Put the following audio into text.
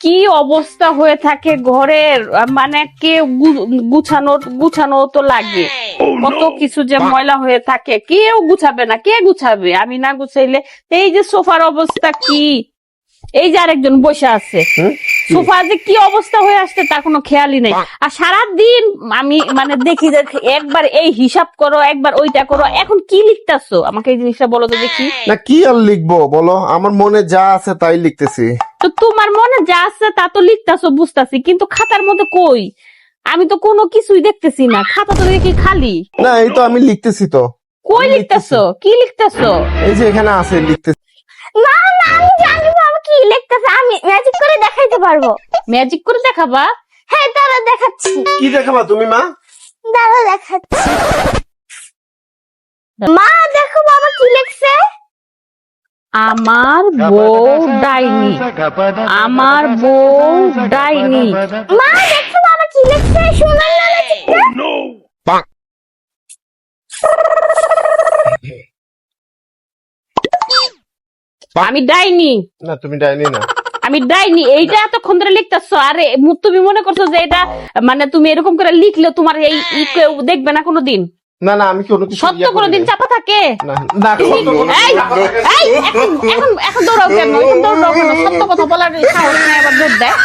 কি অবস্থা হয়ে থাকে ঘরের মানে কে গুছানো গুছানো তো লাগে। কত কিছু যে ময়লা হয়ে থাকে। কেউ গুছাবে না কে গুছাবে? আমি না গুছাইলে এই যে সোফার অবস্থা কি? এই যে আরেকজন বসে আছে। সোফা যে কি অবস্থা হয়ে আসছে তার কোনো খেয়ালই নেই। আর সারাদিন আমি মানে দেখি যে একবার এই হিসাব করো একবার ওইটা করো। এখন কি লিখতেছো? আমাকে এই জিনিসটা বলো তো দেখি। না কি আর লিখব বলো? আমার মনে যা আছে তাই লিখতেছি। তোমার মনে যা আছে তা তো লিখতেছো বুঝতাছি কিন্তু খাতার মধ্যে কই? আমি তো কোনো কিছুই দেখতেছি না খাতা তো দেখি খালি। না এই তো আমি লিখতেছি তো। কই লিখতেছো। কি লিখতেছো? এই যে এখানে আছে লিখতেছি। না না আমি জানি বাবা কি লিখতেছে আমি ম্যাজিক করে দেখাইতে পারব। ম্যাজিক করে দেখাবা? হ্যাঁ দাঁড়া দেখাচ্ছি। কি দেখাবা তুমি মা? দাঁড়া দেখাচ্ছি। মা আমার বউ ডাইনি। আমার বউ ডাইনি। মা দেখো বাবা কি লিখছে? না ম্যাজিকটা আমি ডাইনি। না তুমি ডাইনি না। আমি ডাইনি। এইটা এতক্ষণ ধরে লিখতেছো। আরে তুমি মনে করছ যে এটা মানে তুমি এরকম করে লিখলে তোমার এই ই দেখবে না কোনোদিন? না না আমি কোনো কিছু সত্য কোনো দিন কোনোদিন চাপা থাকে? না না এই এই এখন এখন এখন দৌড়াও কেন? এখন দৌড়াও কেন? সত্য কথা বলার সাহস নাই আবার দৌড় দেয়